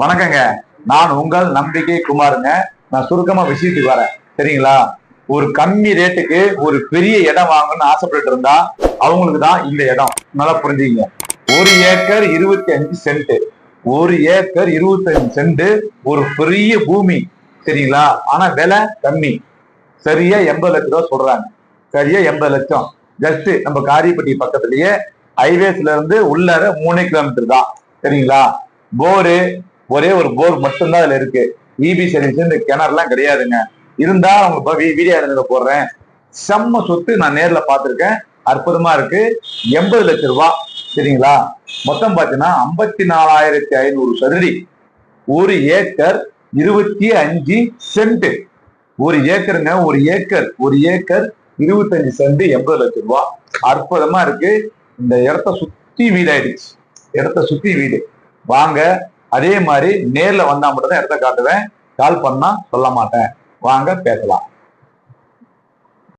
வணக்கங்க. நான் உங்கள் நம்பிக்கை குமாருங்க. நான் சுருக்கமா விஷயத்துக்கு வரேன். சரிங்களா? ஒரு கம்மி ரேட்டுக்கு ஒரு பெரிய இடம் வாங்கணும்னு ஆசைப்பட்டு இருந்தா அவங்களுக்கு தான் இந்த இடம். நல்லா புரிஞ்சுங்க ஒரு ஏக்கர் இருபத்தி அஞ்சு சென்ட் ஒரு ஏக்கர் இருபத்தஞ்சு சென்ட் ஒரு பெரிய பூமி. சரிங்களா? ஆனா விலை கம்மி. சரியா எண்பது லட்சம் ரூபா சொல்றாங்க. சரியா எண்பது லட்சம். ஜஸ்ட் நம்ம காரியப்பட்டி பக்கத்துலயே ஹைவேஸ்ல இருந்து உள்ளார மூணு கிலோமீட்டர் தான். சரிங்களா? போரு ஒரே ஒரு போர் மட்டும்தான் அதுல இருக்கு. இபி சர்வீஸ் இந்த கிணறுலாம் கிடையாதுங்க. இருந்தா அவங்க வீடியோ எடுத்து போடுறேன். செம்ம சொத்து நான் நேர்ல பாத்திருக்கேன் அற்புதமா இருக்கு. எண்பது லட்சம் ரூபாய் சரிங்களா? மொத்தம் பாத்தீங்கன்னா ஐம்பத்தி நாலாயிரத்தி ஐநூறு சதுரடி. ஒரு ஏக்கர் இருபத்தி அஞ்சு சென்ட் ஒரு ஏக்கருங்க ஒரு ஏக்கர் ஒரு ஏக்கர் இருபத்தஞ்சு சென்ட் எண்பது லட்சம் ரூபாய் அற்புதமா இருக்கு. இந்த இடத்த சுத்தி வீடாயிடுச்சு. இடத்த சுத்தி வீடு. வாங்க. அதே மாதிரி நேர்ல வந்தா மட்டும் தான் இடத்த காட்டுவேன். கால் பண்ணா சொல்ல மாட்டேன். வாங்க பேசலாம்.